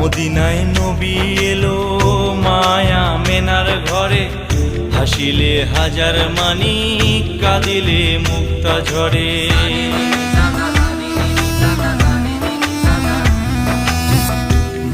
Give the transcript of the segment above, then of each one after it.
মদিনায় নবী এলো মায়া মেনার ঘরে। হাসিলে হাজার মানি, কাঁদিলে মুক্তা ঝরে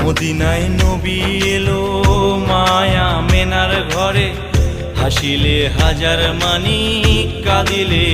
মদিনায় নবী এলো মায়া মেনার ঘরে। হাসিলে হাজার মানি, কাঁদিলে